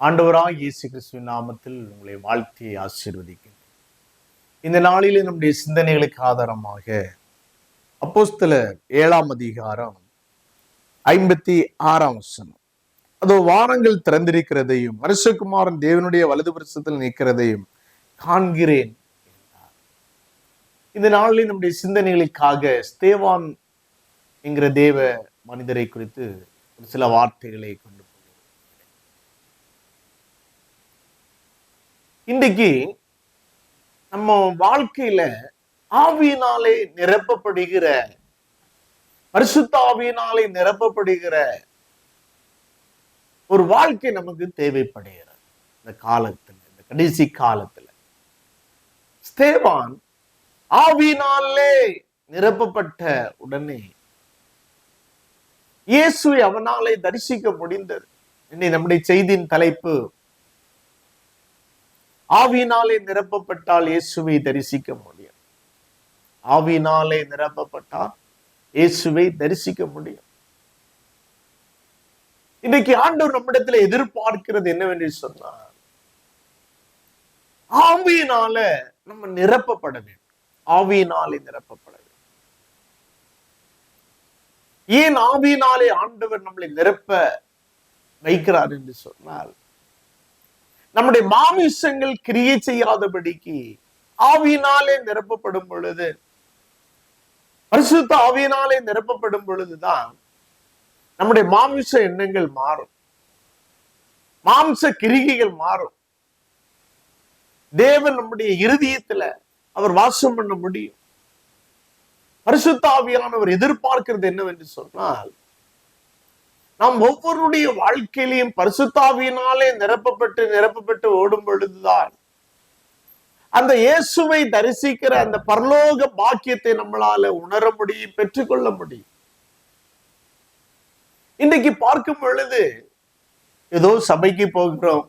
ஆண்டவராக இயேசு கிறிஸ்துவின் நாமத்தில் உங்களை வாழ்த்தி ஆசீர்வதிக்கிறேன். இந்த நாளிலே நம்முடைய சிந்தனைகளுக்கு ஆதாரமாக அப்போஸ்தல ஏழாம் அதிகாரம் ஐம்பத்தி ஆறாம் வசனம். அதோ வானங்கள் திறந்திருக்கிறதையும் வருஷகுமாரன் தேவனுடைய வலது வருஷத்தில் நிற்கிறதையும் காண்கிறேன் இந்த நாளில் நம்முடைய சிந்தனைகளுக்காக ஸ்தேவான் என்கிற தேவ மனிதரை குறித்து ஒரு சில வார்த்தைகளை கொண்டு இன்றைக்கு நம்ம வாழ்க்கையில ஆவியினாலே நிரப்பப்படுகிற பரிசுத்த ஆவியினாலே நிரப்பப்படுகிற ஒரு வாழ்க்கை நமக்கு தேவைப்படுகிறது. இந்த காலத்துல இந்த கடைசி காலத்துல. ஸ்தேவான் ஆவியினாலே நிரப்பப்பட்ட உடனே இயேசுவை அவனாலே தரிசிக்க முடிந்தது. இன்னை நம்முடைய செய்தியின் தலைப்பு ஆவியினாலே நிரப்பப்பட்டால் இயேசுவை தரிசிக்க முடியும். ஆவியினாலே நிரப்பப்பட்டால் இயேசுவை தரிசிக்க முடியும். இன்னைக்கு ஆண்டவர் நம்மிடத்துல எதிர்பார்க்கிறது என்னவென்று சொன்னார் ஆவியினால நம்ம நிரப்பப்பட வேண்டும். ஆவியினாலே நிரப்பப்பட வேண்டும். ஏன் ஆவியினாலே ஆண்டவர் நம்மளை நிரப்ப வைக்கிறார் என்று சொன்னால் நம்முடைய மாமிசங்கள் கிரியை செய்யாதபடிக்கு ஆவியினாலே நிரப்பப்படும் பொழுது பரிசுத்த ஆவியினாலே நிரப்பப்படும் பொழுதுதான் நம்முடைய மாமிச எண்ணங்கள் மாறும். மாம்ச கிரிகைகள் மாறும். தேவன் நம்முடைய இருதயத்துல அவர் வாசம் பண்ண முடியும். பரிசுத்த ஆவியானவர் எதிர்பார்க்கிறது என்னவென்று சொன்னால் நாம் ஒவ்வொருடைய வாழ்க்கையிலையும் பரிசுத்தாவியினாலே நிரப்பப்பட்டு நிரப்பப்பட்டு ஓடும் பொழுதுதான் அந்த இயேசுவை தரிசிக்கிற அந்த பரலோக பாக்கியத்தை நம்மளால உணர முடியும் பெற்றுக்கொள்ள முடியும். இன்னைக்கு பார்க்கும் பொழுது ஏதோ சபைக்கு போகிறோம்.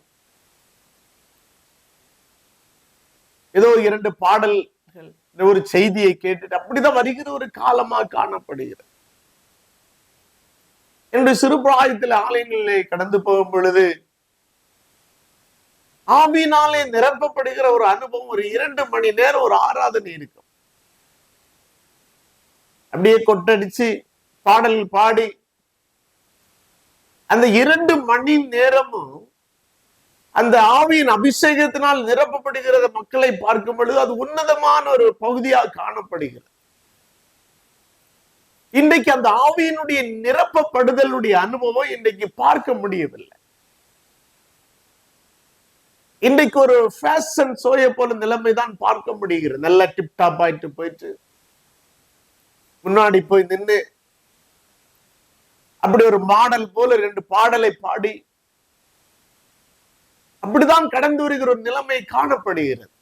ஏதோ இரண்டு பாடல்கள் இந்த ஒரு செய்தியை கேட்டுட்டு அப்படிதான் வருகிற ஒரு காலமா காணப்படுகிறது. என்னுடைய சிறு பிராயத்தில் ஆலயங்களிலே கடந்து போகும் பொழுது ஆவினாலே நிரப்பப்படுகிற ஒரு அனுபவம் ஒரு இரண்டு மணி நேரம் ஒரு ஆராதனை இருக்கும். அப்படியே கொட்டடிச்சு பாடல் பாடி அந்த இரண்டு மணி நேரமும் அந்த ஆவியின் அபிஷேகத்தினால் நிரப்பப்படுகிறத மக்களை பார்க்கும் பொழுது அது உன்னதமான ஒரு பகுதியாக காணப்படுகிறது. இன்றைக்கு அந்த ஆவியினுடைய நிரப்பப்படுதலுடைய அனுபவம் இன்றைக்கு பார்க்க முடியவில்லை. இன்றைக்கு ஒரு ஃபேஷன் சோய போல நிலைமை தான் பார்க்க முடிகிறது. நல்லா டிப்டாப் ஆயிட்டு போயிட்டு முன்னாடி போய் நின்று அப்படி ஒரு மாடல் போல ரெண்டு பாடலை பாடி அப்படிதான் கடந்து வருகிற ஒரு நிலைமை காணப்படுகிறது.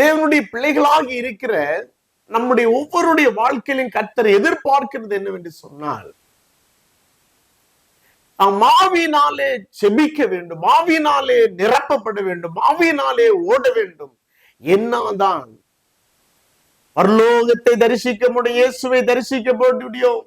தேவனுடைய பிள்ளைகளாகி இருக்கிற நம்முடைய ஒவ்வொருடைய வாழ்க்கையிலும் கர்த்தர் எதிர்பார்க்கிறது என்னவென்று சொன்னால் நாம் மாவினாலே செபிக்க வேண்டும் மாவினாலே நிரப்பப்பட வேண்டும் மாவினாலே ஓட வேண்டும். என்னதான் பரலோகத்தை தரிசிக்க முடியும் இயேசுவை தரிசிக்க முடியும்.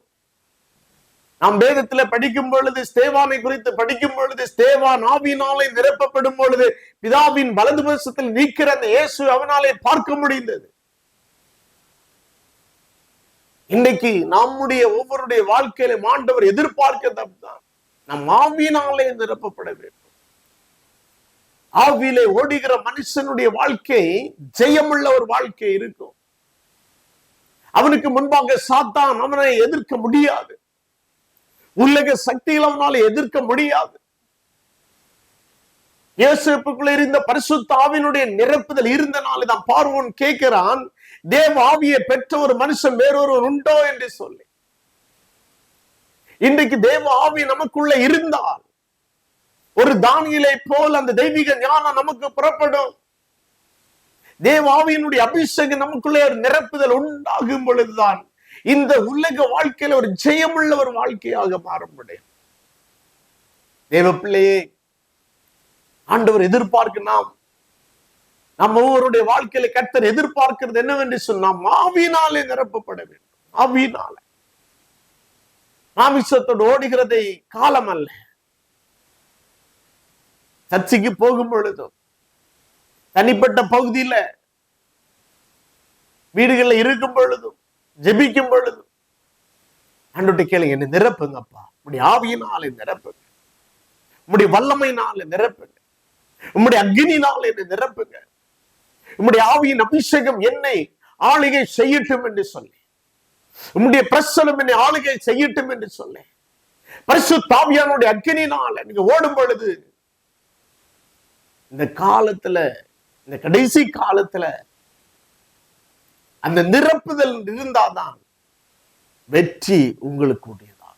நாம் வேதத்துல படிக்கும் பொழுது ஸ்தேவானை குறித்து படிக்கும் பொழுது ஸ்தேவான் ஆவினாலே நிரப்பப்படும் பொழுது பிதாவின் வலது வருஷத்தில் நீக்கிற அந்த இயேசு அவனாலே பார்க்க முடிந்தது. இன்னைக்கு நம்முடைய ஒவ்வொருடைய வாழ்க்கையில மாண்டவர் எதிர்பார்க்கிறது தான் நம் ஆவியினாலே நிரப்பப்பட வேண்டும். ஆவியிலே ஓடுகிற மனுஷனுடைய வாழ்க்கை ஜெயமுள்ள ஒரு வாழ்க்கை இருக்கும். அவனுக்கு முன்பாக சாத்தான் அவனை எதிர்க்க முடியாது. உலக சக்தியில் அவனால எதிர்க்க முடியாது. இயேசுக்குள்ள இருந்த பரிசுத்த ஆவியினுடைய நிரப்புதல் இருந்தனால தான் பார்வோன் கேட்கிறான் தேவ ஆவியை பெற்ற ஒரு மனுஷன் வேறொருவர் உண்டோ என்று சொல்லி. இன்றைக்கு தேவ ஆவி நமக்குள்ள இருந்தால் ஒரு தானியலை போல் அந்த தெய்வீக ஞானம் நமக்கு புறப்படும். தேவ ஆவியினுடைய அபிஷேகம் நமக்குள்ளே ஒரு நிரப்புதல் உண்டாகும் பொழுதுதான் இந்த உலக வாழ்க்கையில ஒரு ஜெயமுள்ள ஒரு வாழ்க்கையாக மாற முடியும் தேவ பிள்ளையே ஆண்டவர் எதிர்பார்க்க நாம் நம்ம ஒவ்வொருடைய வாழ்க்கையில கர்த்தர் எதிர்பார்க்கிறது என்னவென்று சொன்னா மாவினாலே நிரப்பப்பட வேண்டும். ஆவினால மாமிசத்தோடு ஓடுகிறதை காலம் அல்ல. சர்ச்சைக்கு போகும் பொழுதும் தனிப்பட்ட பகுதியில வீடுகள்ல இருக்கும் பொழுதும் ஜெபிக்கும் பொழுதும் அன்றுட்டு கேளுங்க என்ன நிரப்புங்கப்பா. உடைய ஆவியினாலே நிரப்புங்க. வல்லமை வல்லமையினால நிரப்புங்க. உம்முடைய அக்னினால என்னை நிரப்புங்க. உம்முடைய ஆவியின் அபிஷேகம் என்னை ஆளுகை செய்யட்டும் என்று சொல்லி உம்முடைய பிரசனம் என்னை ஆளுகை செய்யட்டும் என்று சொல்லி பரிசு தாவியானுடைய அக்னினால நீங்க ஓடும் பொழுது இந்த காலத்துல இந்த கடைசி காலத்துல அந்த நிரப்புதல் இருந்தாதான் வெற்றி உங்களுக்கு உடையதான்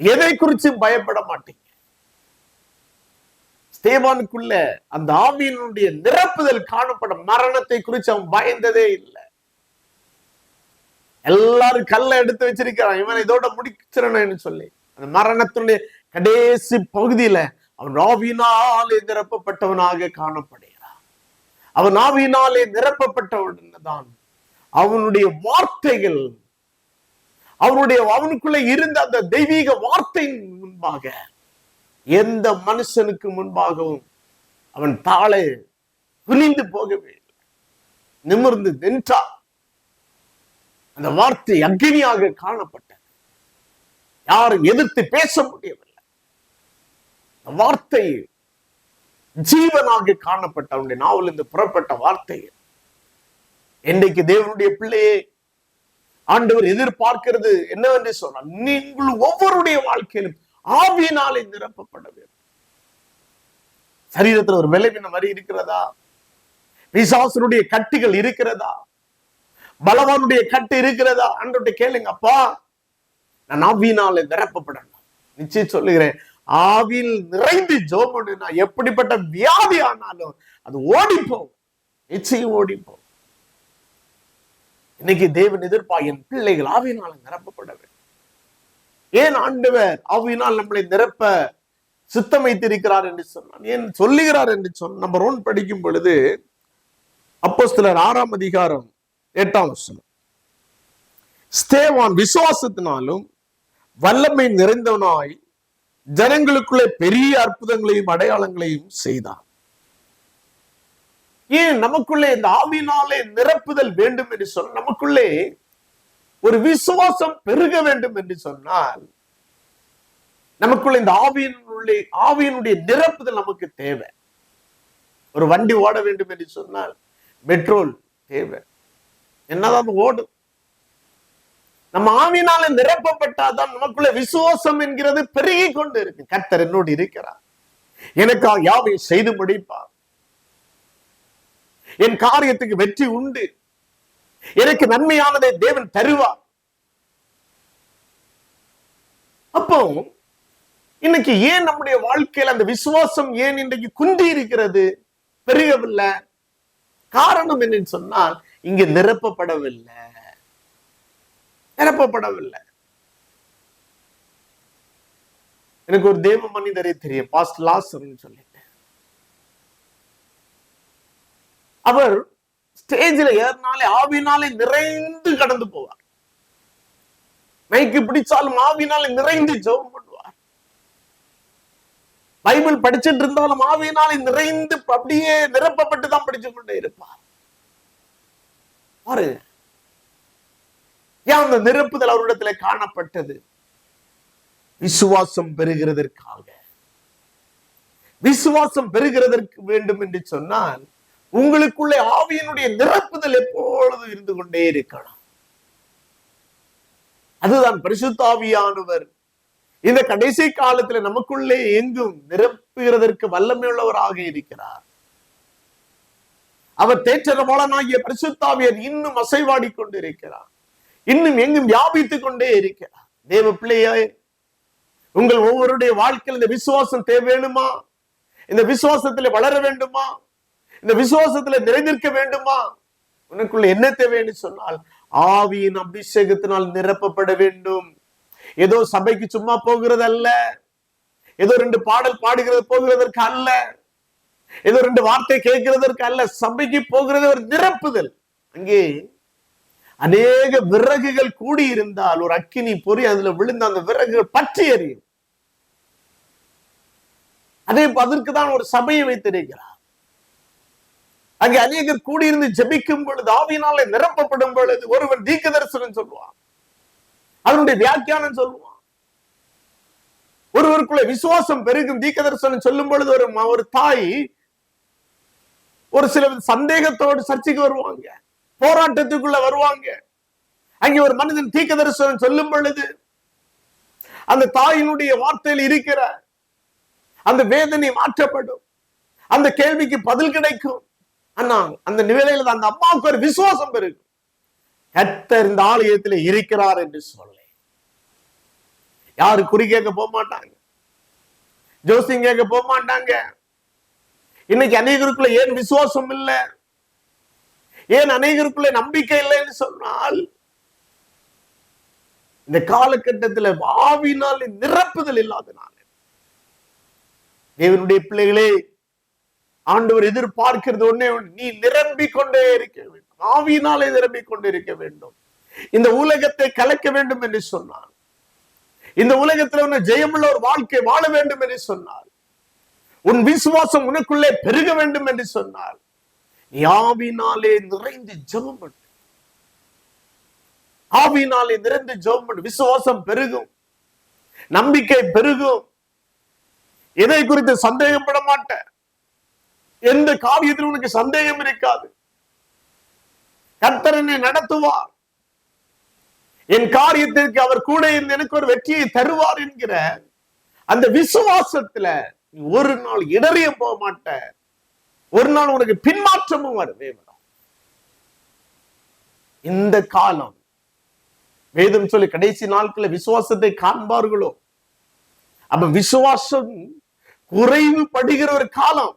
எதை குறிச்சும் பயப்பட மாட்டேங்க. ஸ்தேவானுக்குள்ள அந்த ஆவியினுடைய நிரப்புதல் காணப்படும் மரணத்தை குறித்து அவன் பயந்ததே இல்லை. எல்லாரும் கல்லை எடுத்து வச்சிருக்கிறான். இவன் இதோட முடிச்சிடணும்னு சொல்லி. அந்த மரணத்தினுடைய கடைசி பகுதியில அவன் ஆவியினாலே நிரப்பப்பட்டவனாக காணப்படுகிறான். அவன் ஆவியினாலே நிரப்பப்பட்டவன் தான் அவனுடைய வார்த்தைகள் அவனுடைய அவனுக்குள்ள இருந்த அந்த தெய்வீக வார்த்தையின் முன்பாக எந்த மனுஷனுக்கு முன்பாகவும் அவன் தாளை குனிந்து போகவே இல்லை. நிமிர்ந்து நின்றான். அந்த வார்த்தை அக்னியாக காணப்பட்டது. யாரும் எதிர்த்து பேச முடியவில்லை. அந்த வார்த்தை ஜீவனாக காணப்பட்ட அவனுடைய நாவல் இருந்து புறப்பட்ட வார்த்தை இன்றைக்கு தேவனுடைய பிள்ளையே ஆண்டவர் எதிர்பார்க்கிறது என்னவென்று சொன்னார் நீங்கள் ஒவ்வொருடைய வாழ்க்கையிலும் ஆவியினாலே நிரப்பப்பட வேண்டும். சரீரத்தில் ஒரு விளைவின வரி இருக்கிறதா? பிசாசனுடைய கட்டிகள் இருக்கிறதா? பலவானுடைய கட்டு இருக்கிறதா? அன்றைய கேளுங்க அப்பா நான் ஆவியினாலே நிரப்பப்படணும். நிச்சயம் சொல்லுகிறேன் ஆவியில் நிறைந்து ஜோமனு நான் எப்படிப்பட்ட வியாதி ஆனாலும் அது ஓடிப்போம். நிச்சயம் ஓடிப்போம். இன்னைக்கு தேவன் எதிர்ப்பா என் பிள்ளைகள் ஆவியினால நிரப்பப்பட வேண்டும். ஏன் ஆண்டவர் அவ்வினால் நம்மளை நிரப்ப சித்தம் வைத்திருக்கிறார் என்று சொன்னான் ஏன் சொல்லுகிறார் என்று சொன்ன நம்பர் ஒன் படிக்கும் பொழுது அப்போ சிலர் ஆறாம் அதிகாரம் எட்டாம் வசனம். ஸ்தேவான் விசுவாசத்தினாலும் வல்லமை நிறைந்தவனாய் ஜனங்களுக்குள்ளே பெரிய அற்புதங்களையும் அடையாளங்களையும் செய்தான் ஏன் நமக்குள்ளே இந்த ஆவினாலே நிரப்புதல் வேண்டும் என்று சொன்ன நமக்குள்ளே ஒரு விசுவாசம் பெருக வேண்டும் என்று சொன்னால் நமக்குள்ள இந்த ஆவியினுள்ளே ஆவியினுடைய நிரப்புதல் நமக்கு தேவை. ஒரு வண்டி ஓட வேண்டும் என்று சொன்னால் பெட்ரோல் தேவை. என்னதான் ஓடும். நம்ம ஆவினால நிரப்பப்பட்டாதான் நமக்குள்ள விசுவாசம் என்கிறது பெருகி கொண்டு இருக்கு கர்த்தர் என்னோடு இருக்கிறார். எனக்காக யாவை செய்து முடிப்பார். என் காரியத்துக்கு வெற்றி உண்டு. எனக்கு நன்மையானதை தேவன் தருவார். அப்போ இன்னைக்கு ஏன் நம்முடைய வாழ்க்கையில அந்த விசுவாசம் ஏன் இன்றைக்கு குந்தி இருக்கிறது? பெருகவில்லை காரணம் என்னன்னு சொன்னால் இங்க நிரப்பப்படவில்லை. நிரப்பப்படவில்லை. எனக்கு ஒரு தேவ மனிதரே தெரியும் பாஸ்ட் லாசர்னு சொல்லிட்டு. அவர் ஸ்டேஜில் ஏறினாலே ஆவினாலே நிறைந்து கடந்து போவார். மைக்கு பிடிச்சாலும் ஆவினாலே நிறைந்து ஜெபம் பண்ணுவார். பைபிள் படிச்சிட்டு இருந்தாலும் ஆவினாலே நிறைந்து அப்படியே நிரப்பப்பட்டு தான் படிச்சு கொண்டே இருப்பார். பாருங்க. ஏன் அந்த நிரப்புதல் அவரிடத்துல காணப்பட்டது? விசுவாசம் பெறுகிறதற்காக. விசுவாசம் பெறுகிறதற்கு வேண்டும் என்று சொன்னால் உங்களுக்குள்ளே ஆவியினுடைய நிரப்புதல் எப்பொழுதும் இருந்து கொண்டே இருக்கலாம். அதுதான் பரிசுத்தாவியானவர் இந்த கடைசி காலத்துல நமக்குள்ளே எங்கும் நிரப்புகிறதற்கு வல்லமையுள்ளவராக இருக்கிறார். அவர் தேற்றரவாளனாகிய பரிசுத்தாவியர் இன்னும் அசைவாடி கொண்டு இருக்கிறார் இன்னும் எங்கும் வியாபித்துக் கொண்டே இருக்கிறார். தேவ பிள்ளையே உங்கள் ஒவ்வொருடைய வாழ்க்கையில் இந்த விசுவாசம் தேவை வேணுமா இந்த விசுவாசத்துல வளர வேண்டுமா? இந்த விசுவாசத்துல நிறைந்திருக்க வேண்டுமா? உனக்குள்ள என்ன தேவைன்னு சொன்னால் ஆவியின் அபிஷேகத்தினால் நிரப்பப்பட வேண்டும். ஏதோ சபைக்கு சும்மா போகிறது அல்ல ஏதோ ரெண்டு பாடல் பாடுகிறது போகிறதற்கு அல்ல. ஏதோ ரெண்டு வார்த்தை கேட்கிறதற்கு அல்ல. சபைக்கு போகிறது ஒரு நிரப்புதல். அங்கே அநேக விறகுகள் கூடி இருந்தால் ஒரு அக்கினி பொறி அதுல விழுந்த அந்த விறகுகள் பற்றி எறியும். அதே அதற்கு தான் ஒரு சபையை வைத்திருக்கிறார். அங்கே அநேகர் கூடியிருந்து ஜபிக்கும் பொழுது ஆவியினாலே நிரப்பப்படும் பொழுது ஒருவன் தீக்க தரிசனம் சொல்லுவான். அதனுடைய வியாக்கியானம் சொல்லுவான். ஒருவருக்குள்ள விசுவாசம் பெருகும் தீக்க தரிசனம் சொல்லும் பொழுது ஒரு ஒரு தாய் ஒரு சில சந்தேகத்தோடு சர்ச்சைக்கு வருவாங்க. போராட்டத்துக்குள்ள வருவாங்க. அங்கே ஒரு மனிதன் தீக்க தரிசனம் சொல்லும் பொழுது அந்த தாயினுடைய வார்த்தையில் இருக்கிற அந்த வேதனை மாற்றப்படும். அந்த கேள்விக்கு பதில் கிடைக்கும். அண்ணா அந்த நிலையில அந்த அம்மாவுக்கு ஒரு விசுவாசம் பெருகும். கத்தர் இந்த ஆலயத்தில் இருக்கிறார் என்று சொல்ல யாரு குறி கேட்க போக மாட்டாங்க. ஜோசியம் கேட்க போக மாட்டாங்க. இன்னைக்கு அநேகருக்குள்ள ஏன் விசுவாசம் இல்லை? ஏன் அநேகருக்குள்ள நம்பிக்கை இல்லைன்னு சொன்னால் இந்த காலகட்டத்தில் ஆவினால் நிரப்புதல் இல்லாதனால. தேவனுடைய பிள்ளைகளே ஆண்டவர் எதிர்பார்க்கிறது ஒன்னே நீ நிரம்பிக் கொண்டே இருக்க வேண்டும். ஆவியினாலே நிரம்பிக் கொண்டே இருக்க வேண்டும். இந்த உலகத்தை கலக்க வேண்டும் என்று சொன்னார். இந்த உலகத்தில் உன்னை ஜெயமுள்ள ஒரு வாழ்க்கை வாழ வேண்டும் என்று சொன்னார். உன் விசுவாசம் உனக்குள்ளே பெருக வேண்டும் என்று சொன்னார். நீ ஆவினாலே நிறைந்து ஜெபம் பண்ணு. ஆவினாலே நிறைந்து ஜெபம் பண்ணு. விசுவாசம் பெருகும். நம்பிக்கை பெருகும். எதை குறித்து சந்தேகப்பட மாட்டேன். எந்த காரியத்தில் உனக்கு சந்தேகம் இருக்காது. கர்த்தர் என்னை நடத்துவார். என் காரியத்திற்கு அவர் கூட இருந்து எனக்கு ஒரு வெற்றியை தருவார் என்கிற அந்த விசுவாசத்துல நீ ஒரு நாள் இடறிய போக மாட்ட. ஒரு நாள் உனக்கு பின்மாற்றமும் வரவே வரும் இந்த காலம் வேதம் சொல்லி கடைசி நாட்கள விசுவாசத்தை காண்பார்களோ? அப்ப விசுவாசம் குறைவு படுகிற ஒரு காலம்.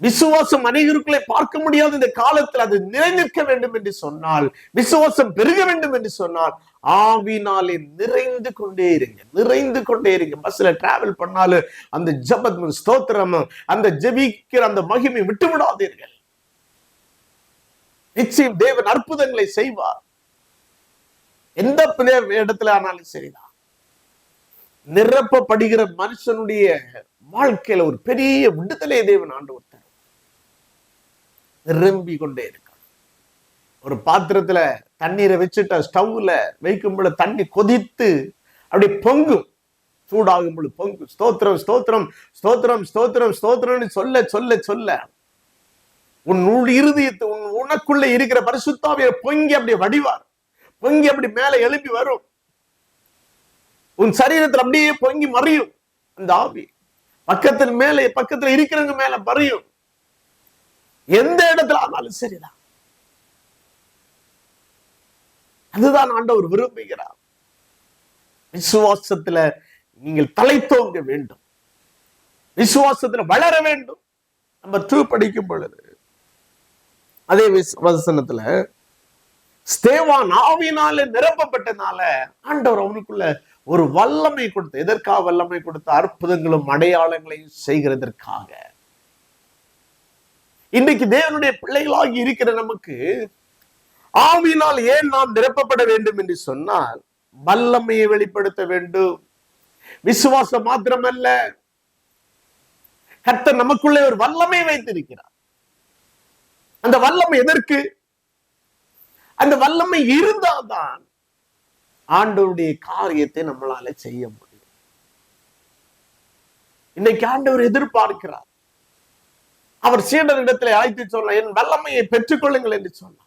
விசுவாசம் அநேகருக்குள்ளே பார்க்க முடியாத இந்த காலத்தில் அது நிறைந்திருக்க வேண்டும் என்று சொன்னால் விசுவாசம் பெருக வேண்டும் என்று சொன்னால் ஆவினாலே நிறைந்து கொண்டே இருங்க நிறைந்து கொண்டே இருங்க. பஸ்ல டிராவல் பண்ணாலும் அந்த ஜபத் ஸ்தோத்திரமும் அந்த ஜபிக்கிற அந்த மகிமை விட்டு விடாதீர்கள் நிச்சயம் தேவன் அற்புதங்களை செய்வார். எந்த இடத்துல ஆனாலும் சரிதான். நிரப்பப்படுகிற மனுஷனுடைய வாழ்க்கையில ஒரு பெரிய விடுதலை தேவன் ஆண்டு நிரம்பி கொண்டே இருக்கான் ஒரு பாத்திரத்துல தண்ணீரை வச்சுட்டா ஸ்டவ்ல வைக்கும் பொழுது தண்ணி கொதித்து அப்படி பொங்கும். சூடாகும் பொழுது பொங்கும். ஸ்தோத்திரம் ஸ்தோத்திரம் ஸ்தோத்திரம் ஸ்தோத்திரம் ஸ்தோத்திரம்னு சொல்ல சொல்ல சொல்ல உன் உள் இறுதியத்து உன் உனக்குள்ள இருக்கிற பரிசுத்தாவிய பொங்கி அப்படி வடிவார். பொங்கி அப்படி மேல எழுப்பி வரும். உன் சரீரத்தில் அப்படியே பொங்கி மறையும் அந்த ஆவி. பக்கத்தில் மேலே பக்கத்துல இருக்கிறவங்க மேல மறையும். எந்த இடத்துல ஆனாலும் சரிதான். அதுதான் ஆண்டவர் விரும்புகிறார். விசுவாசத்துல நீங்கள் தலைத்தோங்க வேண்டும். விசுவாசத்துல வளர வேண்டும். நம்ம டூ படிக்கும் பொழுது அதே விஸ்- வசனத்துல ஸ்தேவான் ஆவினால நிரம்பப்பட்டனால ஆண்டவர் அவனுக்குள்ள ஒரு வல்லமை கொடுத்து எதற்காக வல்லமை கொடுத்த அற்புதங்களும் அடையாளங்களையும் செய்கிறதற்காக. இன்றைக்கு தேவனுடைய பிள்ளைகளாகி இருக்கிற நமக்கு ஆவினால் ஏன் நாம் நிரப்பப்பட வேண்டும் என்று சொன்னால் வல்லமையை வெளிப்படுத்த வேண்டும். விசுவாசம் மாத்திரமல்ல. கர்த்தர் நமக்குள்ளே ஒரு வல்லமை வைத்திருக்கிறார். அந்த வல்லமை எதற்கு? அந்த வல்லமை இருந்தால்தான் ஆண்டவருடைய காரியத்தை நம்மளால செய்ய முடியும். இன்னைக்கு ஆண்டவர் எதிர்பார்க்கிறார். அவர் சீடரிடத்தில் அழைத்து சொல்ல என் வல்லமையை பெற்றுக்கொள்ளுங்கள் என்று சொன்னார்.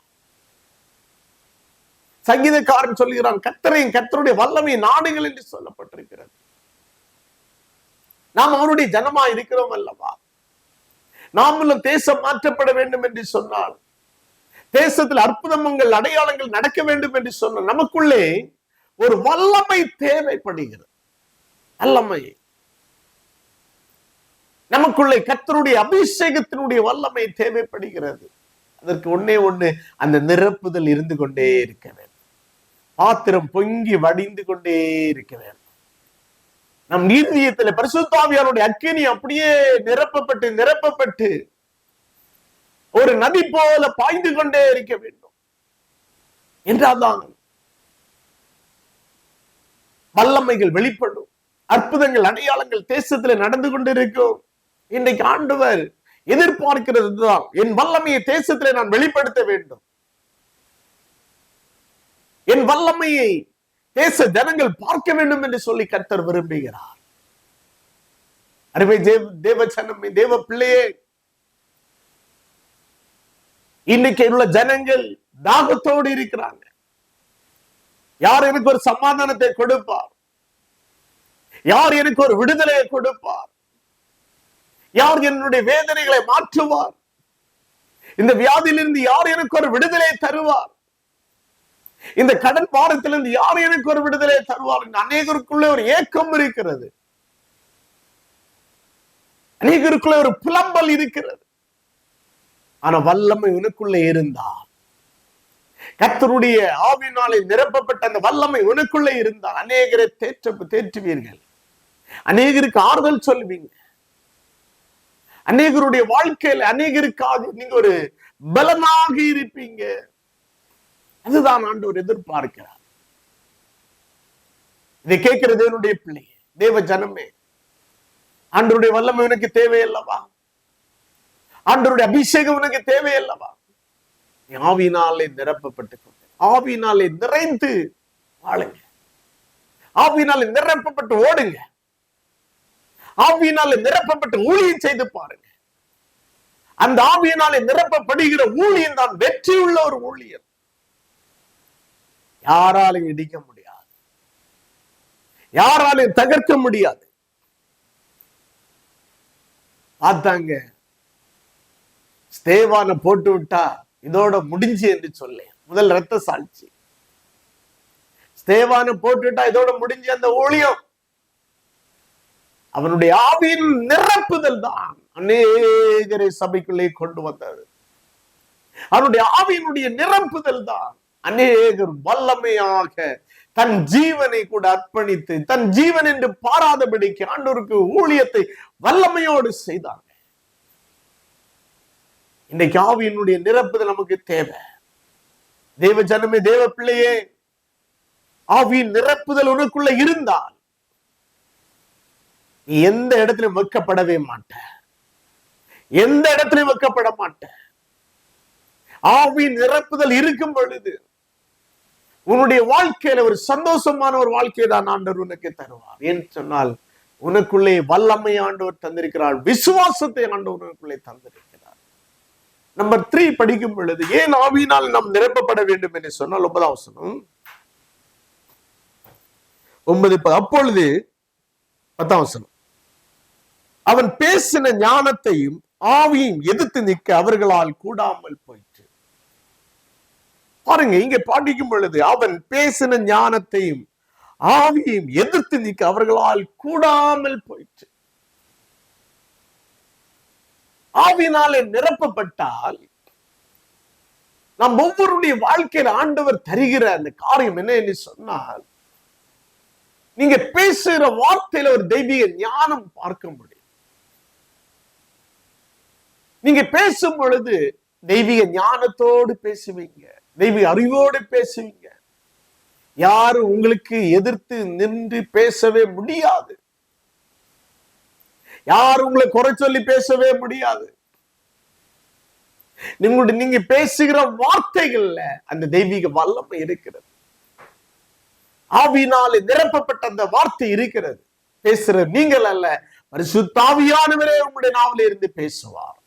சங்கீதக்காரன் சொல்கிறான் கத்தரையும் கத்தருடைய வல்லமை நாடுகள் என்று சொல்லப்பட்டிருக்கிறது. நாம் அவருடைய ஜனமா இருக்கிறோம் அல்லவா? நாமளும் தேசம் மாற்றப்பட வேண்டும் என்று சொன்னால் தேசத்தில் அற்புதமங்கள் அடையாளங்கள் நடக்க வேண்டும் என்று சொன்ன நமக்குள்ளே ஒரு வல்லமை தேவைப்படுகிறது. வல்லமை நமக்குள்ளே கத்தருடைய அபிஷேகத்தினுடைய வல்லமை தேவைப்படுகிறது. அதற்கு ஒண்ணே ஒண்ணு அந்த நிரப்புதல் இருந்து கொண்டே இருக்க வேண்டும். பாத்திரம் பொங்கி வடிந்து கொண்டே இருக்க வேண்டும். நம் நீதியத்தில் பரிசுத்தாவியாருடைய அக்கினி அப்படியே நிரப்பப்பட்டு நிரப்பப்பட்டு ஒரு நதி போல பாய்ந்து கொண்டே இருக்க வேண்டும். என்றால்தான் வல்லமைகள் வெளிப்படும். அற்புதங்கள் அடையாளங்கள் தேசத்துல நடந்து கொண்டிருக்கும். இன்றைக்கு ஆண்டவர் எதிர்பார்க்கிறது தான் என் வல்லமையை தேசத்திலே நான் வெளிப்படுத்த வேண்டும். என் வல்லமையை தேச ஜனங்கள் பார்க்க வேண்டும் என்று சொல்லி கர்த்தர் விரும்புகிறார். அருமை தேவ தேவ தேவ பிள்ளையே இன்னைக்கு உள்ள ஜனங்கள் தாகத்தோடு இருக்கிறாங்க. யார் எனக்கு ஒரு சமாதானத்தை கொடுப்பார்? யார் எனக்கு ஒரு விடுதலையை கொடுப்பார்? யார் என்னுடைய வேதனைகளை மாற்றுவார்? இந்த வியாதியிலிருந்து யார் எனக்கு ஒரு விடுதலை தருவார்? இந்த கடன் பாடத்திலிருந்து யார் எனக்கு ஒரு விடுதலை தருவார் அநேகருக்குள்ளே ஒரு ஏக்கம் இருக்கிறது. அநேகருக்குள்ளே ஒரு புலம்பல் இருக்கிறது. ஆனா வல்லமை உனக்குள்ளே இருந்தால் கத்தருடைய ஆவினாலே நிரப்பப்பட்ட அந்த வல்லமை உனக்குள்ளே இருந்தால் அநேகரை தேற்ற தேற்றுவீர்கள். அநேகருக்கு ஆறுதல் சொல்வீங்க. அநேகருடைய வாழ்க்கையில அநேகருக்காக நீங்க ஒரு பலமாக இருப்பீங்க. அதுதான் ஆண்டவர் எதிர்பார்க்கிறார். இதை கேட்கிறது என்னுடைய பிள்ளை தேவ ஜனமே ஆண்டருடைய வல்லமை உனக்கு தேவையல்லவா? ஆண்டருடைய அபிஷேகம் உனக்கு தேவையல்லவா? நீ ஆவினாலே நிரப்பப்பட்டு கொண்டு ஆவினாலே நிறைந்து வாழுங்க. ஆவினாலே நிரப்பப்பட்டு ஓடுங்க. ஆவியினால நிரப்பப்பட்டு ஊழியம் செய்து பாருங்க. அந்த ஆவியினாலே நிரப்பப்படுகிற ஊழியம் தான் வெற்றியுள்ள ஒரு ஊழியர். யாராலையும் இடிக்க முடியாது. யாராலையும் தகர்க்க முடியாது. பார்த்தாங்க ஸ்தேவான போட்டு விட்டா இதோட முடிஞ்சு என்று சொல்லேன். முதல் ரத்த சாட்சி. ஸ்தேவான போட்டு விட்டா இதோட முடிஞ்சு அந்த ஊழியம். அவனுடைய ஆவியின் நிரப்புதல் தான். அநேகரை சபைக்குள்ளே கொண்டு வந்தது அவனுடைய ஆவியினுடைய நிரப்புதல் தான். அநேகர் வல்லமையாக தன் ஜீவனை கூட அர்ப்பணித்து தன் ஜீவன் என்று பாராதபடிக்கு ஆண்டோருக்கு ஊழியத்தை வல்லமையோடு செய்தாங்க இன்றைக்கு ஆவியினுடைய நிரப்புதல் நமக்கு தேவை. தேவ ஜனமே தேவ பிள்ளையே ஆவியின் நிரப்புதல் உனக்குள்ள இருந்தால் எந்த இடத்திலும் வெக்கப்படவே மாட்டேன் எந்த இடத்திலும் வெக்கப்பட மாட்டேன் ஆவியின் நிரப்புதல் இருக்கும் பொழுது உன்னுடைய வாழ்க்கையில ஒரு சந்தோஷமான ஒரு வாழ்க்கையை தான் ஆண்டவர் உனக்கு தருவார். ஏன்னு சொன்னால் உனக்குள்ளே வல்லமை ஆண்டவர் தந்திருக்கிறார். விசுவாசத்தை ஆண்டவர் உனக்குள்ளே தந்திருக்கிறார். நம்பர் த்ரீ படிக்கும் பொழுது ஏன் ஆவியினால் நாம் நிரப்பப்பட வேண்டும் என்று சொன்னால் ஒன்பதாம் வசனம். ஒன்பது அப்பொழுது பத்தாம் வசனம். அவன் பேசின ஞானத்தையும் ஆவியும் எதிர்த்து நிற்க அவர்களால் கூடாமல் போயிற்று. பாருங்க இங்க பாடிக்கும் பொழுது அவன் பேசின ஞானத்தையும் ஆவியையும் எதிர்த்து நிற்க அவர்களால் கூடாமல் போயிற்று. ஆவினாலே நிரப்பப்பட்டால் நம் ஒவ்வொருடைய வாழ்க்கையில ஆண்டவர் தருகிற அந்த காரியம் என்ன என்று சொன்னால் நீங்க பேசுகிற வார்த்தையில ஒரு தெய்வீக ஞானம் பார்க்க முடியும் நீங்க பேசும் பொழுது தெய்வீக ஞானத்தோடு பேசுவீங்க. தெய்வீக அறிவோடு பேசுவீங்க. யாரும் உங்களுக்கு எதிர்த்து நின்று பேசவே முடியாது. யாரும் உங்களை குறை சொல்லி பேசவே முடியாது. நீங்களுடைய நீங்க பேசுகிற வார்த்தைகள்ல அந்த தெய்வீக வல்லமை இருக்கிறது. ஆவியினாலே நிரப்பப்பட்ட அந்த வார்த்தை இருக்கிறது. பேசுற நீங்கள் அல்ல பரிசுத்தாவியானவரே உங்களுடைய நாவில இருந்து பேசுவார்.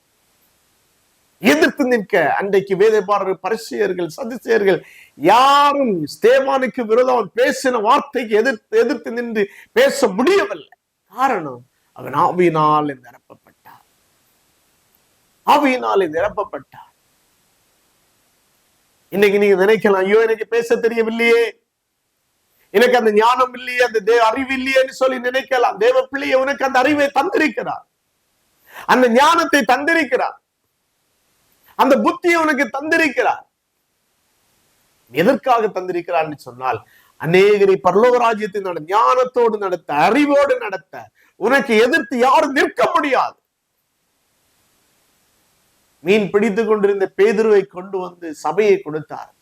எதிர்த்து நிற்க அன்றைக்கு வேதபாரர் பரிசெயர்கள் சதிசெயர்கள் யாரும் ஸ்தேவானுக்கு விரோதம் பேசின வார்த்தைக்கு எதிர்த்து எதிர்த்து நின்று பேச முடியவில்லை. காரணம் அவன் ஆவியினால் நிரப்பப்பட்டார் ஆவியினால் நிரப்பப்பட்டார் இன்னைக்கு நீங்க நினைக்கலாம் ஐயோ எனக்கு பேச தெரியவில்லையே. எனக்கு அந்த ஞானம் இல்லையே அந்த தே அறிவு இல்லையேன்னு சொல்லி நினைக்கலாம். தேவ பிள்ளையை உனக்கு அந்த அறிவை தந்திருக்கிறார். அந்த ஞானத்தை தந்திருக்கிறார். அந்த புத்தியை உனக்கு தந்திருக்கிறார். எதற்காக தந்திருக்கிறார்னு சொன்னால் அநேகரை பரலோக ராஜ்யத்தை நட ஞானத்தோடு நடத்த அறிவோடு நடத்த உனக்கு எதிர்த்து யாரும் நிற்க முடியாது. மீன் பிடித்துக் கொண்டிருந்த பேதுருவை கொண்டு வந்து சபையை கொடுத்தார்.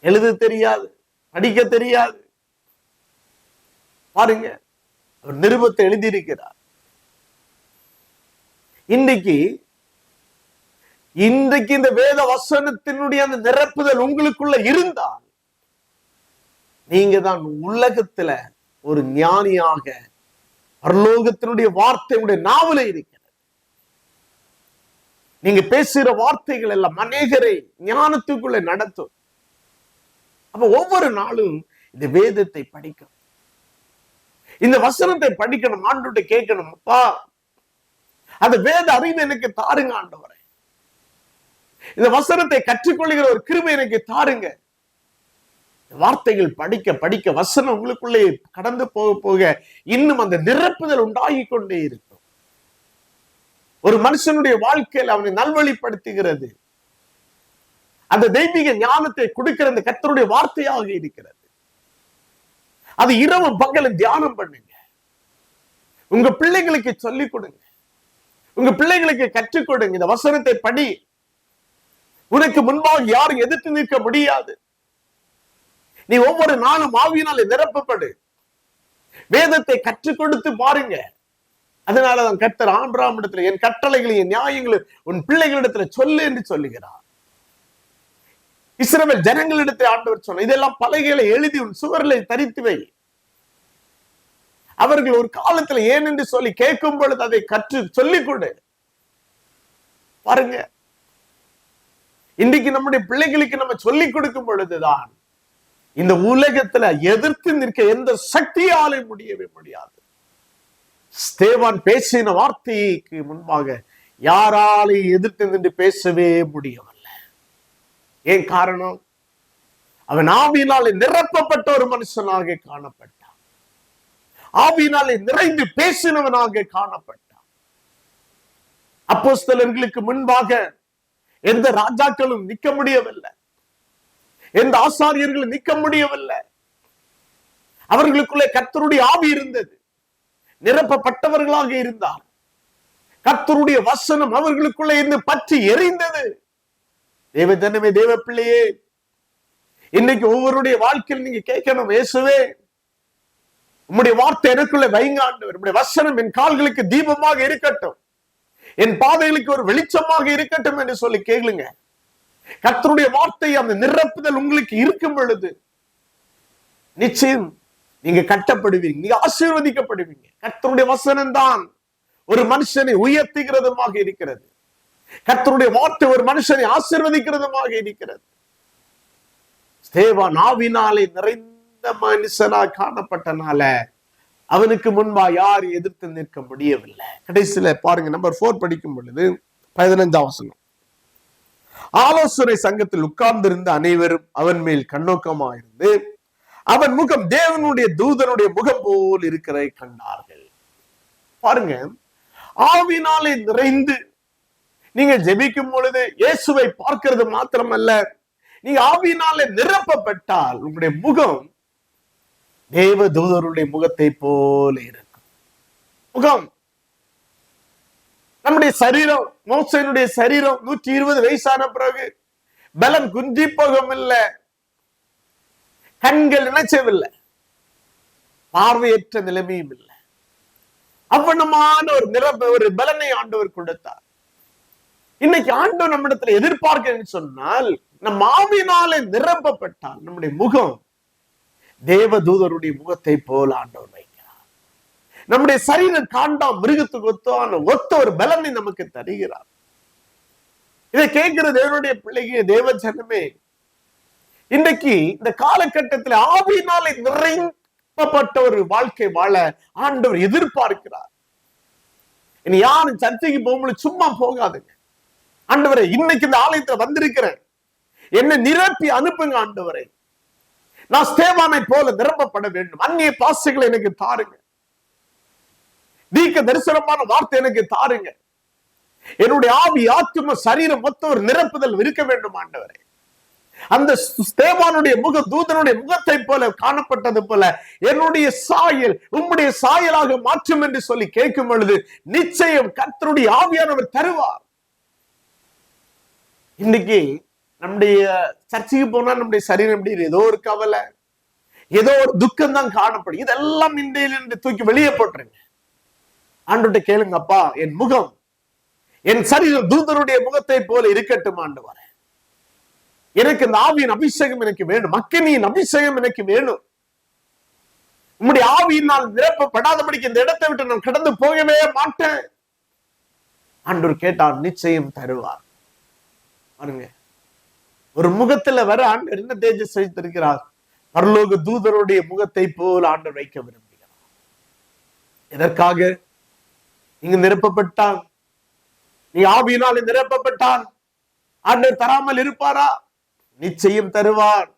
எழுத தெரியாது படிக்க தெரியாது. பாருங்க அவர் நிருபத்தை எழுதியிருக்கிறார். இன்னைக்கு இன்றைக்கு இந்த வேத வசனத்தினுடைய அந்த நிரப்புதல் உங்களுக்குள்ள இருந்தால் நீங்க தான் உலகத்துல ஒரு ஞானியாக பரலோகத்தினுடைய வார்த்தையுடைய நாவல இருக்கிறது. நீங்க பேசுகிற வார்த்தைகள் எல்லாம் அநேகரை ஞானத்துக்குள்ள நடத்தும். அப்ப ஒவ்வொரு நாளும் இந்த வேதத்தை படிக்கணும். இந்த வசனத்தை படிக்கணும் ஆண்டு கேட்கணும் அப்பா. அந்த வேத அறிவு எனக்கு தாருங்க ஆண்டவரை. இந்த வசனத்தை கற்றுக்கொள்கிற ஒரு கிருமை எனக்கு தாருங்க. வார்த்தைகள் படிக்க படிக்க வசனம் உங்களுக்குள்ளே கடந்து போக போக இன்னும் அந்த நிரப்புதல் உண்டாகி கொண்டே இருக்கும். ஒரு மனுஷனுடைய வாழ்க்கையில் அவனை நல்வழிப்படுத்துகிறது. அந்த தெய்வீக ஞானத்தை கொடுக்கிற அந்த கத்தருடைய வார்த்தையாக இருக்கிறது. அது இரவு பகலும் தியானம் பண்ணுங்க. உங்க பிள்ளைகளுக்கு சொல்லிக் கொடுங்க. உங்க பிள்ளைகளுக்கு கற்றுக் கொடுங்க. இந்த வசனத்தை படி உனக்கு முன்பாக யாரும் எதிர்த்து நிற்க முடியாது. நீ ஒவ்வொரு நாளும் ஆவியினாலே நிரப்பப்படு. வேதத்தை கற்றுக் கொடுத்து பாருங்க. அதனாலதான் கர்த்தர் ஆண்டராம் இடத்துல என் கட்டளைகளை என் நியாயங்களை உன் பிள்ளைகளிடத்துல சொல்லு என்று சொல்லுகிறார். இஸ்ரவேல் ஜனங்களிடத்தில் ஆண்டவர் சொன்ன இதெல்லாம் பலகைகளை எழுதி உன் சுவர்களை தரித்து வை. அவர்கள் ஒரு காலத்துல ஏன் என்று சொல்லி கேட்கும் பொழுது அதை கற்று சொல்லிக் கொடு. பாருங்க. இன்றைக்கு நம்முடைய பிள்ளைகளுக்கு நம்ம சொல்லிக் கொடுக்கும் பொழுதுதான் இந்த உலகத்துல எதிர்த்து நிற்க எந்த சக்தியாலே முடியவே முடியாது. ஸ்தேவான் பேசின வார்த்தைக்கு முன்பாக யாராலையும் எதிர்த்து நின்று பேசவே முடியவில்லை. ஏன் காரணம்? அவன் ஆவியினாலே நிரப்பப்பட்ட ஒரு மனுஷனாக காணப்பட்டான். ஆவியினாலே நிறைந்து பேசினவனாக காணப்பட்டான். அப்போஸ்தலர்களுக்கு முன்பாக எந்த ராஜாக்களும் நிக்க முடியவில்லை. எந்த ஆசாரியர்களும் நிக்க முடியவில்லை. அவர்களுக்குள்ளே கர்த்தருடைய ஆவி இருந்தது. நிரப்பப்பட்டவர்களாக இருந்தார். கர்த்தருடைய வசனம் அவர்களுக்குள்ளே இருந்து பற்றி எரிந்தது. தேவ ஜனமே தேவ பிள்ளையே இன்னைக்கு ஒவ்வொருடைய வாழ்க்கையில் நீங்க கேட்கணும் இயேசுவே உம்முடைய வார்த்தை எனக்குள்ள வைங்க ஆண்டவர். உம்முடைய வசனம் என் கால்களுக்கு தீபமாக இருக்கட்டும். என் பாதைகளுக்கு ஒரு வெளிச்சமாக இருக்கட்டும் என்று சொல்லி கேளுங்க. கத்தருடைய வார்த்தை அந்த நிரப்புதல் உங்களுக்கு இருக்கும் பொழுது நிச்சயம் நீங்க கட்டப்படுவீங்க நீங்க ஆசீர்வதிக்கப்படுவீங்க. கர்த்தருடைய வசனம் தான் ஒரு மனுஷனை உயர்த்துகிறதுமாக இருக்கிறது. கர்த்தருடைய வார்த்தை ஒரு மனுஷனை ஆசீர்வதிக்கிறதுமாக இருக்கிறது. தேவா நாவினாலே நிறைந்த மனுஷனா காணப்பட்டனால அவனுக்கு முன்பா யார் எதிர்த்து நிற்க முடியவில்லை. கடைசியில பாருங்க நம்பர் போர் படிக்கும் பொழுது பதினஞ்சாம் வசனம். ஆலோசனை சங்கத்தில் உட்கார்ந்திருந்த அனைவரும் அவன் மேல் கண்ணோக்கமா இருந்து அவன் முகம் தேவனுடைய தூதனுடைய முகம் போல் இருக்கிறதை கண்டார்கள். பாருங்க ஆவினாலே நிறைந்து நீங்க ஜெபிக்கும் பொழுது இயேசுவை பார்க்கிறது மாத்திரமல்ல நீங்க ஆவினாலே நிரப்பப்பட்டால் உங்களுடைய முகம் தேவ தூதருடைய முகத்தை போல இருக்கும். முகம். நம்முடைய சரீரம் மோசனுடைய சரீரம் நூற்றி இருபது வயசான பிறகு பலம் குன்றி போகும் இல்லை கண்கள் நினைச்சவில்லை. பார்வையற்ற நிலைமையும் இல்லை. அவ்வளமான ஒரு நிரப்ப ஒரு பலனை ஆண்டவர் கொடுத்தார். இன்னைக்கு ஆண்டவர் நம்மிடத்துல எதிர்பார்க்கிறேன்னு சொன்னால் நம் ஆவினாலே நிரப்பப்பட்டால் நம்முடைய முகம் தேவ தூதருடைய முகத்தை போல ஆண்டவர் வைக்கிறார். நம்முடைய சரீரம் காண்டா மிருகத்துக்கு ஒத்தான ஒத்த ஒரு பலனை நமக்கு தருகிறார். இதை கேட்கிற தேவனுடைய பிள்ளைங்க தேவ ஜனமே இன்னைக்கு இந்த காலகட்டத்தில் ஆவியினாலே நிறைப்பட்ட ஒரு வாழ்க்கை வாழ ஆண்டவர் எதிர்பார்க்கிறார். இனி யாரும் சர்ச்சைக்கு போகும்போது சும்மா போகாதுங்க. ஆண்டவரை இன்னைக்கு இந்த ஆலயத்துல வந்திருக்கிறேன். என்ன நிரப்பி அனுப்புங்க ஆண்டவரை. நான் ஸ்தேவானை போல நிரம்பப்பட வேண்டும். அந்நிய பாசைகளை எனக்கு தாருங்க. தீக்க தரிசனமான வார்த்தை எனக்கு தாருங்க. என்னுடைய ஆவி ஆத்தும சரீரம் மொத்த ஒரு நிரப்புதல் இருக்க வேண்டும் ஆண்டவரே. அந்த ஸ்தேவானுடைய முக தூதனுடைய முகத்தை போல காணப்பட்டது போல என்னுடைய சாயல் உம்முடைய சாயலாக மாற்றும் என்று சொல்லி கேட்கும் பொழுது நிச்சயம் கர்த்தருடைய ஆவியானவர் தருவார். இன்னைக்கு நம்முடைய சர்ச்சைக்கு போனா நம்முடைய சரீரம் எப்படி ஏதோ ஒரு கவலை ஏதோ ஒரு துக்கம் தான் காணப்படும். இதெல்லாம் இன்றையிலிருந்து தூக்கி வெளியே போட்டுருங்க. ஆண்டுகிட்ட கேளுங்க அப்பா என் முகம் என் சரீரம் தூதருடைய முகத்தை போல இருக்கட்டும் ஆண்டு வர எனக்கு இந்த ஆவியின் அபிஷேகம் எனக்கு வேணும். மக்களின் அபிஷேகம் எனக்கு வேணும். உம்முடைய ஆவியினால் நிரப்பப்படாதபடிக்கு இந்த இடத்தை விட்டு நான் கடந்து போகவே மாட்டேன். அன்று கேட்டார் நிச்சயம் தருவார். பாருங்க. ஒரு முகத்துல வர ஆண்டவர் என்ன தேஜஸ் வைத்திருக்கிறார் பரலோக தூதருடைய முகத்தை போல் ஆண்டவர் வைக்க விரும்புகிறார். எதற்காக? இங்கு நிரப்பப்பட்டான் நீ ஆவியினால் நிரப்பப்பட்டான் ஆண்டவர் தராமல் இருப்பாரா? நிச்சயம் தருவார்.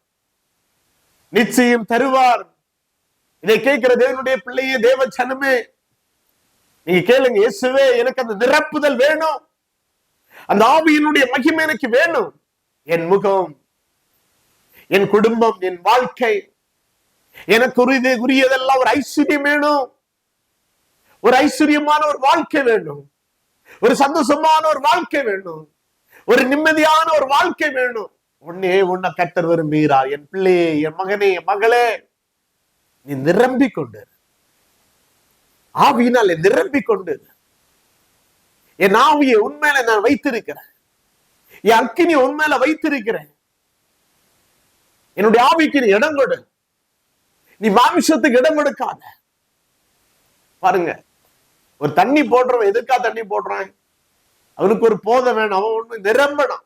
நிச்சயம் தருவார். இதை கேட்கிற தேவனுடைய பிள்ளையே தேவ சனமே நீங்க கேளுங்க இயேசுவே எனக்கு அந்த நிரப்புதல் வேணும். அந்த ஆவியினுடைய மகிமை எனக்கு வேணும். என் முகம் என் குடும்பம் என் வாழ்க்கை எனக்கு உரியதெல்லாம் ஒரு ஐஸ்வர்யம் வேணும். ஒரு ஐஸ்வர்யமான ஒரு வாழ்க்கை வேணும். ஒரு சந்தோஷமான ஒரு வாழ்க்கை வேணும். ஒரு நிம்மதியான ஒரு வாழ்க்கை வேணும். உன்னே உன்னை கத்தர் விரும்புகிறார். என் பிள்ளையே என் மகனே என் மகளே நீ நிரம்பி கொண்டு ஆவியினால் ஆவியினாலே கொண்டு என் ஆவியை உண்மையில நான் வைத்திருக்கிறேன். என் அக்கினி உண்மையில வைத்திருக்கிறேன். என்னுடைய ஆவிக்கு நீ இடம் கொடு. நீ மாமிசத்துக்கு இடம் கொடுக்காத. பாருங்க ஒரு தண்ணி போடுறவன் எதுக்கா தண்ணி போடுறான்? அவனுக்கு ஒரு போதை வேணும் அவன் ஒண்ணு நிரம்பணும்.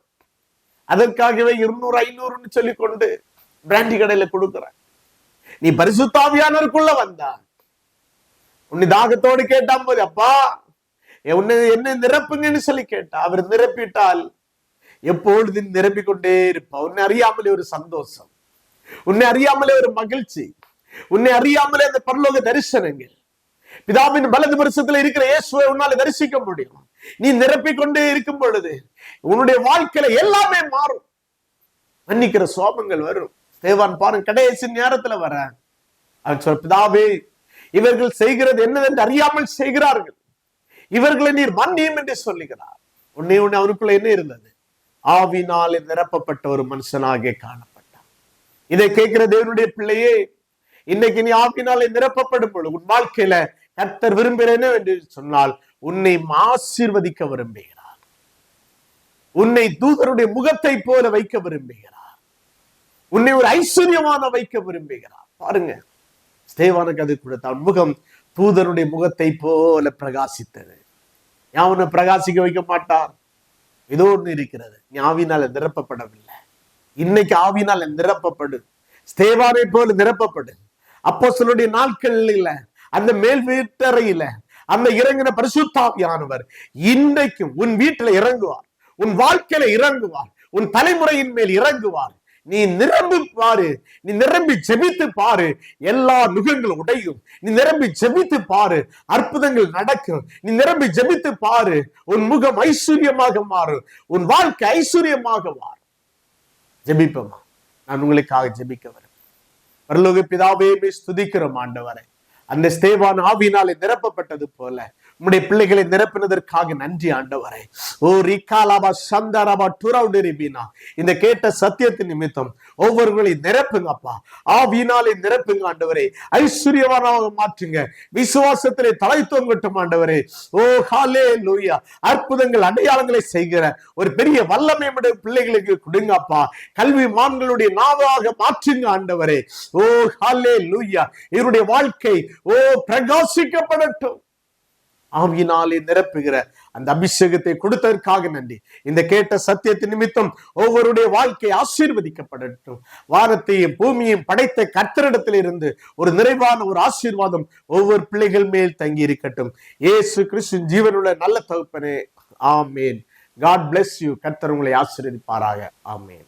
அதற்காகவே இருநூறு ஐநூறுன்னு சொல்லி கொண்டு பிராண்டி கடையில கொடுக்குறான். நீ பரிசுத்தாவியானருக்குள்ள வந்தா உன்னை தாகத்தோடு கேட்டான் போது அப்பா உன்னை என்ன நிரப்புங்கன்னு சொல்லி கேட்டா அவர் நிரப்பிட்டால் எப்பொழுதும் நிரப்பிக் கொண்டே இருப்பா உன்னை அறியாமலே ஒரு சந்தோஷம். உன்னை அறியாமலே ஒரு மகிழ்ச்சி. உன்னை அறியாமலே அந்த பரலோக தரிசனங்கள். பிதாவின் வலது வருஷத்துல இருக்கிற இயேசுவை உன்னால தரிசிக்க முடியும். நீ நிரப்பிக் கொண்டே இருக்கும் பொழுது உன்னுடைய வாழ்க்கையில எல்லாமே மாறும். மன்னிக்கிற சோபங்கள் வரும். தேவான் பாருங்க கடைசி நேரத்துல வர. அவன் சொல் பிதாவே இவர்கள் செய்கிறது என்னவென்று அறியாமல் செய்கிறார்கள். இவர்களை நீர் மன்னியும் என்று சொல்லுகிறார். உன்னை உன்னை அவனுக்குள்ள என்ன இருந்தது? ஆவினாலே நிரப்பப்பட்ட ஒரு மனுஷனாக காணப்பட்டான். இதை கேட்கிற தேவனுடைய பிள்ளையே இன்னைக்கு நீ ஆவினாலே நிரப்பப்படும் பொழுது உன் வாழ்க்கையில கர்த்தர் விரும்புகிறேன் என்று சொன்னால் உன்னை ஆசீர்வதிக்க விரும்புகிறார். உன்னை தூதருடைய முகத்தை போல வைக்க விரும்புகிறார். உன்னை ஒரு ஐஸ்வர்யமான வைக்க விரும்புகிறார். பாருங்க ஸ்தேவானுக்கு அது கொடுத்தால் முகம் தூதருடைய முகத்தை போல பிரகாசித்தது. யாவனை பிரகாசிக்க வைக்க மாட்டார்? ஏதோ ஒண்ணு இருக்கிறது. நீ ஆவினால நிரப்பப்படவில்லை. இன்னைக்கு ஆவினால நிரப்பப்படு ஸ்தேவானை போல நிரப்பப்படு அப்போ சொல்லுடைய நாட்கள் இல்ல அந்த மேல் வீட்டறையில அந்த இறங்கின பரிசுத்தாவியானவர் இன்றைக்கும் உன் வீட்டுல இறங்குவார். உன் வாழ்க்கையில இறங்குவார். உன் தலைமுறையின் மேல் இறங்குவார். நீ நிரம்பி பாரு. நீ நிரம்பி செபித்து பாரு. எல்லா நுகங்களும் உடையும். நீ நிரம்பி செபித்து பாரு. அற்புதங்கள் நடக்கும். நீ நிரம்பி ஜெபித்து பாரு. உன் முகம் ஐஸ்வர்யமாக மாறும். உன் வாழ்க்கை ஐஸ்வர்யமாக மாறும். ஜெபிப்போமா. நான் உங்களுக்காக ஜெபிக்க வரேன். பரலோக பிதாவே மே ஸ்துதிக்கிறோம் ஆண்டவரை. அந்த ஸ்தேவான் ஆவினாலே நிரப்பப்பட்டது போல. உம்முடைய பிள்ளைகளை நிரப்பினதற்காக நன்றி ஆண்டவரே. ஓ ரிகாலாபா சந்தாராபா டுரவுடிரிபினா இந்த கேட்ட சத்தியத்தின் நிமித்தம் ஒவ்வொருவர்களை நிரப்புங்கப்பா ஆவினாலே நிரப்புங்க ஆண்டவரே. ஐஸ்வர்யவானாக மாற்றுங்க. விசுவாசத்திலே தலை தொங்கட்டும் ஆண்டவரே. ஓ ஹாலே லூயா அற்புதங்கள் அடையாளங்களை செய்கிற ஒரு பெரிய வல்லமை உடைய பிள்ளைகளுக்கு கொடுங்கப்பா கல்வி மான்களுடைய நாவாக மாற்றுங்க ஆண்டவரே. ஓ ஹாலே லூயா இவருடைய வாழ்க்கை ஓ பிரகாசிக்கப்படட்டும். ஆவியினாலே நிரப்புகிற அந்த அபிஷேகத்தை கொடுத்ததற்காக நன்றி. இந்த கேட்ட சத்தியத்தின் நிமித்தம் ஒவ்வொருடைய வாழ்க்கை ஆசீர்வதிக்கப்படட்டும். வானத்தையும் பூமியையும் படைத்த கர்த்தரிடத்தில் இருந்து ஒரு நிறைவான ஒரு ஆசீர்வாதம் ஒவ்வொரு பிள்ளைகள் மேல் தங்கி இருக்கட்டும் ஏசு கிறிஸ்து ஜீவனுள்ள நல்ல தகுப்பனே. ஆமேன். காட் பிளஸ் யூ கர்த்தர் உங்களை ஆசீர்வதிப்பாராக. ஆமேன்.